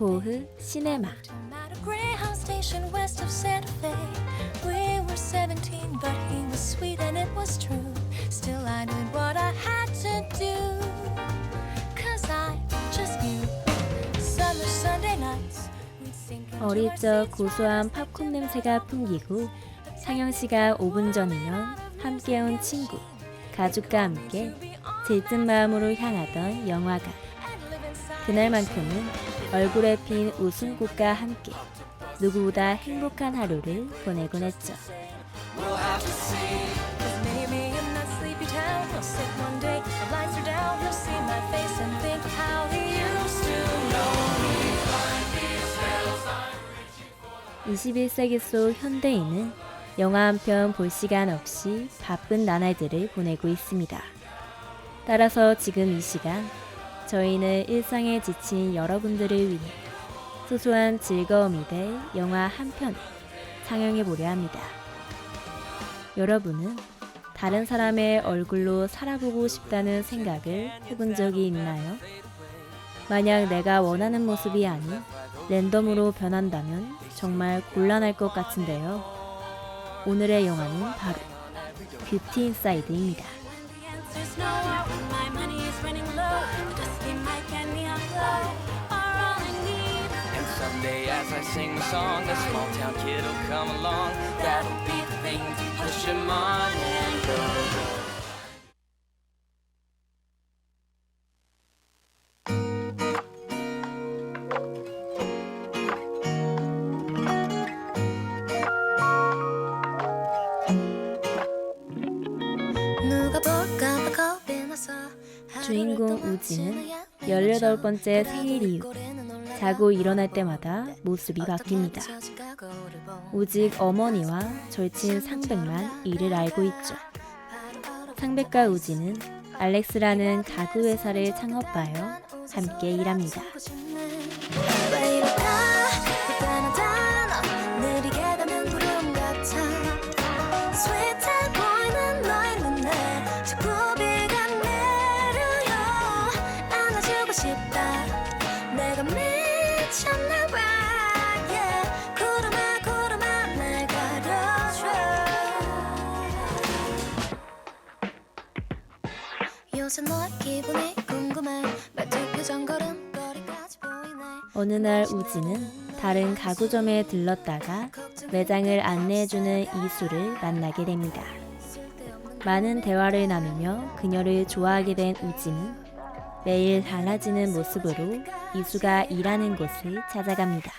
보흐 시네마 At a Greyhound station west of Santa Fe. We were 17, but he was sweet and it was true. Still, I did what I had to do. Cause I just knew. Summer Sunday nights. we'd sink into 어릴 적 고소한 팝콘 냄새가 풍기고 상영 시가 5분 전이면 함께 온 친구, 가족과 함께 들뜬 마음으로 향하던 inside 그날만큼은 얼굴에 핀 웃음꽃과 함께 누구보다 행복한 하루를 보내곤 했죠. Cause maybe in that sleepy town You'll sit one day, the lights are down You'll see my face and think how he used to know me 21세기 속 현대인은 영화 한 편 볼 시간 없이 바쁜 나날들을 보내고 있습니다. 따라서 지금 이 시간 저희는 일상에 지친 여러분들을 위해 소소한 즐거움이 될 영화 한 편을 상영해 보려 합니다. 여러분은 다른 사람의 얼굴로 살아보고 싶다는 생각을 해본 적이 있나요? 만약 내가 원하는 모습이 아닌 랜덤으로 변한다면 정말 곤란할 것 같은데요. 오늘의 영화는 바로 뷰티 인사이드입니다. Someday as I sing the song, a small town kid will come along. That'll be the thing to push him on and go. 주인공 우지는 18번째 생일 이후 자고 일어날 때마다 모습이 바뀝니다. 오직 어머니와 절친 상백만 이를 알고 있죠. 상백과 우지는 알렉스라는 가구 회사를 창업하여 함께 일합니다. 어느 날 우지는 다른 가구점에 들렀다가 매장을 안내해주는 이수를 만나게 됩니다. 많은 대화를 나누며 그녀를 좋아하게 된 우지는 매일 달라지는 모습으로 이수가 일하는 곳을 찾아갑니다.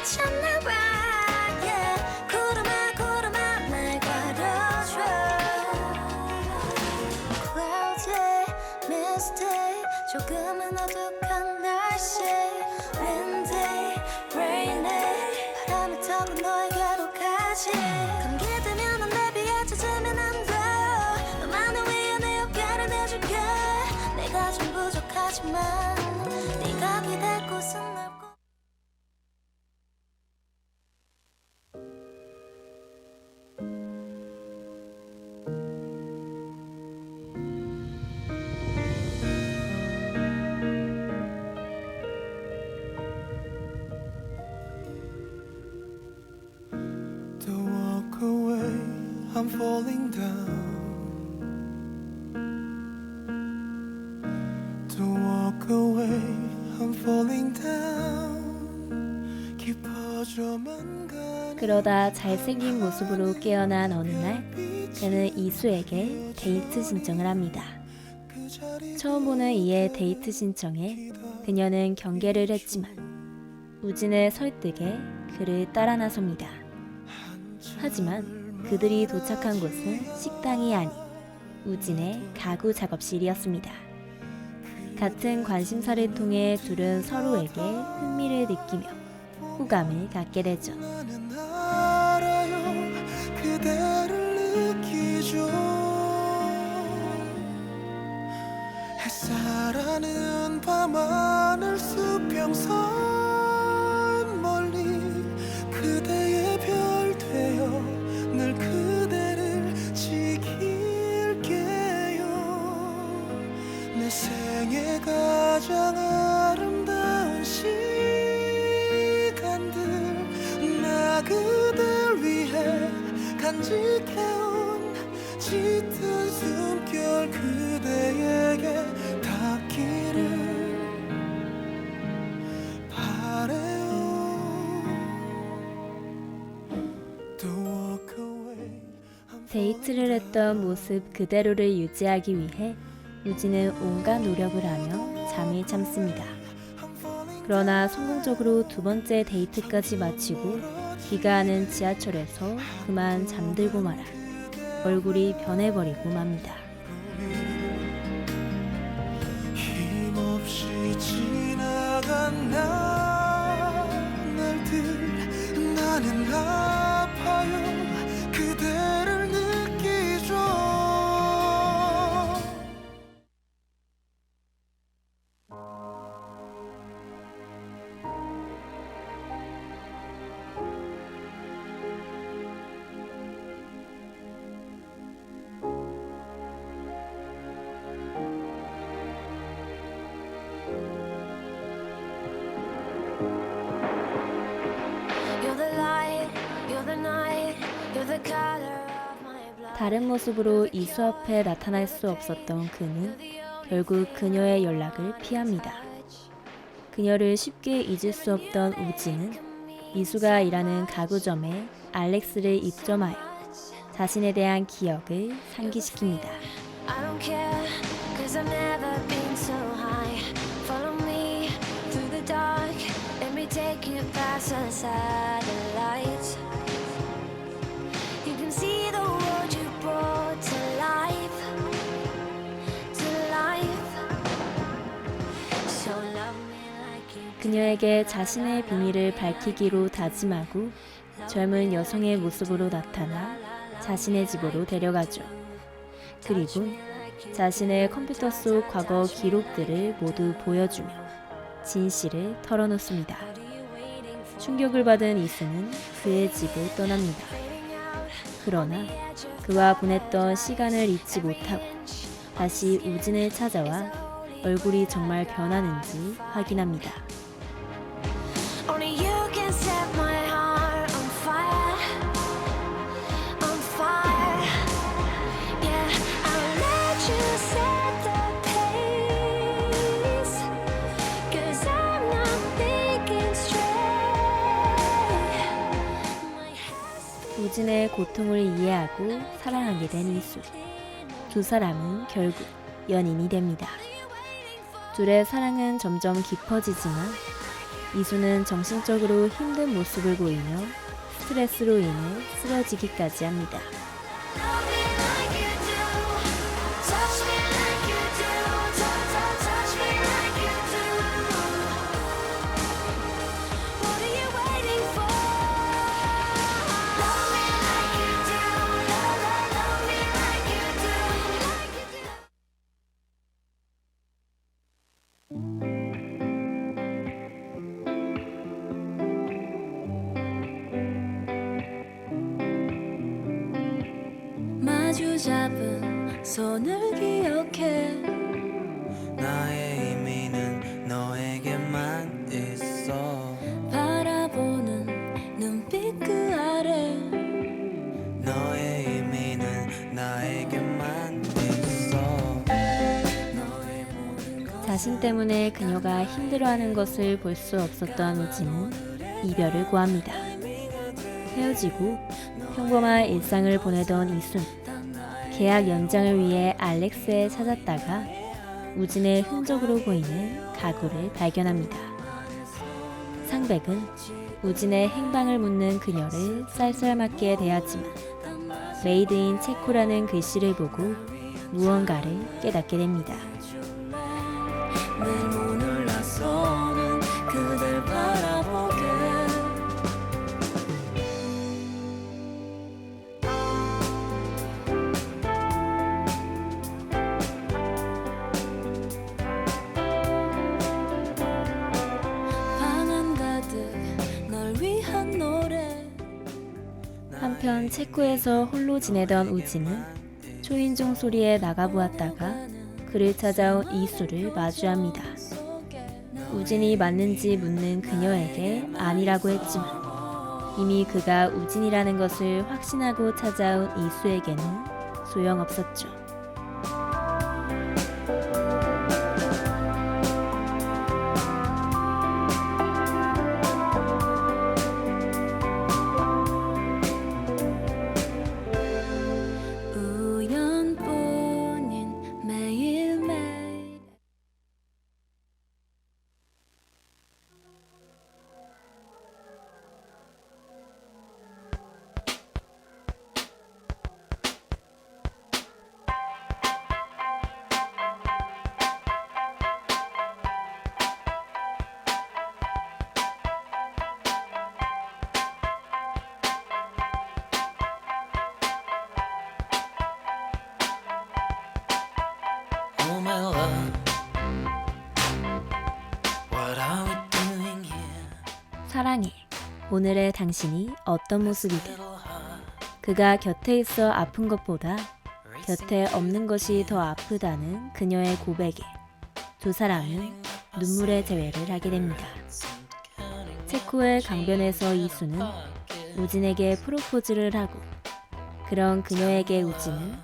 미쳤나 봐. Yeah. 구름아 구름아 날 가려줘. Cloudy, misty 조금 falling down. Don't walk away, I'm falling down. 깊어져만 가는 그러다 잘생긴 모습으로 깨어난 어느 날 그는 이수에게 데이트 신청을 합니다. 그 처음 보는 이의 데이트 신청에 그녀는 경계를 했지만 우진의 설득에 그를 따라 나섭니다. 하지만 그들이 도착한 곳은 식당이 아닌 우진의 가구 작업실이었습니다. 같은 관심사를 통해 둘은 서로에게 흥미를 느끼며 호감을 갖게 되죠. 나는 데이트를 했던 모습 그대로를 유지하기 위해 유진은 온갖 노력을 하며 잠을 참습니다. 그러나 성공적으로 두 번째 데이트까지 마치고 귀가하는 지하철에서 그만 잠들고 말아 얼굴이 변해버리고 맙니다. 나는 아파요 다른 모습으로 이수 앞에 나타날 수 없었던 그는 결국 그녀의 연락을 피합니다. 그녀를 쉽게 잊을 수 없던 우지는 이수가 일하는 가구점에 알렉스를 입점하여 자신에 대한 기억을 상기시킵니다. 그녀에게 자신의 비밀을 밝히기로 다짐하고 젊은 여성의 모습으로 나타나 자신의 집으로 데려가죠. 그리고 자신의 컴퓨터 속 과거 기록들을 모두 보여주며 진실을 털어놓습니다. 충격을 받은 이수는 그의 집을 떠납니다. 그러나 그와 보냈던 시간을 잊지 못하고 다시 우진을 찾아와 얼굴이 정말 변하는지 확인합니다. 우진의 고통을 이해하고 사랑하게 된 이수. 두 사람은 결국 연인이 됩니다. 둘의 사랑은 점점 깊어지지만 이수는 정신적으로 힘든 모습을 보이며 스트레스로 인해 쓰러지기까지 합니다. 마주 잡은 손을 기억해 나의 의미는 너에게만 있어 바라보는 눈빛 그 아래 너의 의미는 나에게만 있어 자신 때문에 그녀가 힘들어하는 것을 볼 수 없었던 우진은 이별을 고합니다. 헤어지고 평범한 일상을 보내던 이순. 계약 연장을 위해 알렉스에 찾았다가 우진의 흔적으로 보이는 가구를 발견합니다. 상백은 우진의 행방을 묻는 그녀를 쌀쌀맞게 대하지만 메이드인 체코라는 글씨를 보고 무언가를 깨닫게 됩니다. 한편 체코에서 홀로 지내던 우진은 초인종 소리에 나가보았다가 그를 찾아온 이수를 마주합니다. 우진이 맞는지 묻는 그녀에게 아니라고 했지만 이미 그가 우진이라는 것을 확신하고 찾아온 이수에게는 소용없었죠. 오늘의 당신이 어떤 모습이든 그가 곁에 있어 아픈 것보다 곁에 없는 것이 더 아프다는 그녀의 고백에 두 사람은 눈물의 재회를 하게 됩니다. 체코의 강변에서 이수는 우진에게 프로포즈를 하고 그런 그녀에게 우진은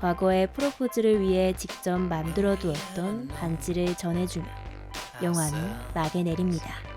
과거의 프로포즈를 위해 직접 만들어 두었던 반지를 전해주며 영화는 막에 내립니다.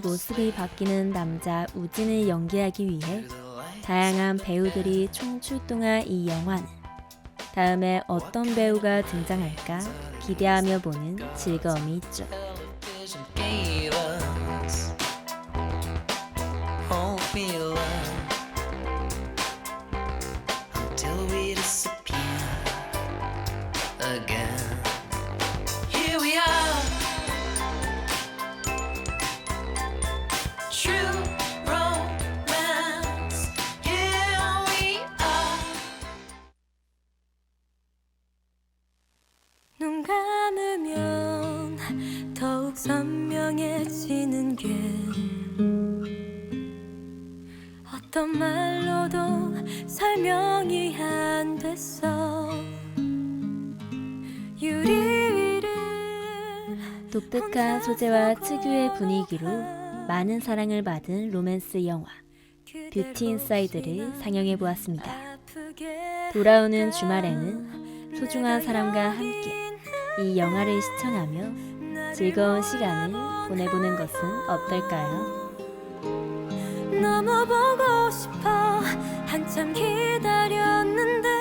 모습이 바뀌는 남자 우진을 연기하기 위해 다양한 배우들이 총 출동한 이 영화는 다음에 어떤 배우가 등장할까 기대하며 보는 즐거움이 있죠. 어떤 말로도 설명이 안 됐어 유리 위를 독특한 소재와 특유의 분위기로 많은 사랑을 받은 로맨스 영화 뷰티 인사이드를 상영해 보았습니다. 돌아오는 주말에는 소중한 사람과 함께 이 영화를 시청하며 즐거운 시간을 보내보는 것은 어떨까요? 너무 보고 싶어. 한참 기다렸는데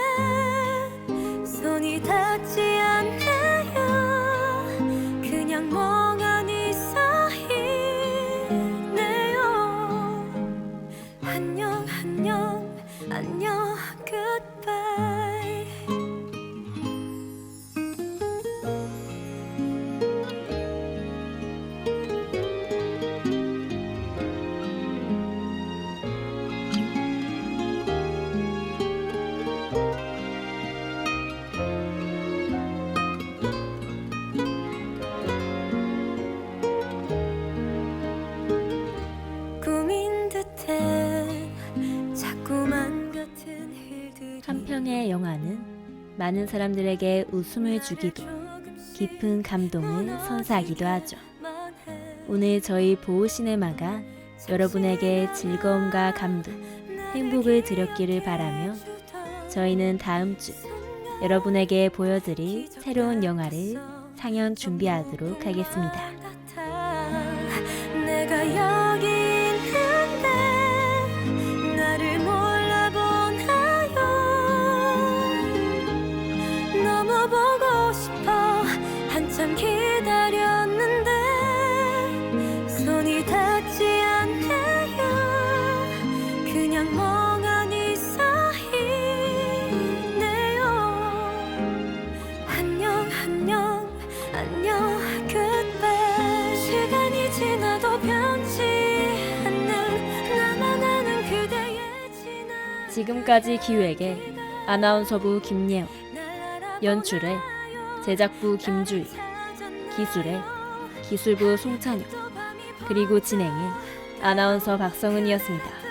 많은 사람들에게 웃음을 주기도 깊은 감동을 선사하기도 하죠. 오늘 저희 보호 시네마가 여러분에게 즐거움과 감동, 행복을 드렸기를 바라며 저희는 다음 주 여러분에게 보여드릴 새로운 영화를 상연 준비하도록 하겠습니다. 지금까지 기획에 아나운서부 김예영, 연출에 제작부 김주희, 기술에 기술부 송찬혁, 그리고 진행에 아나운서 박성은이었습니다.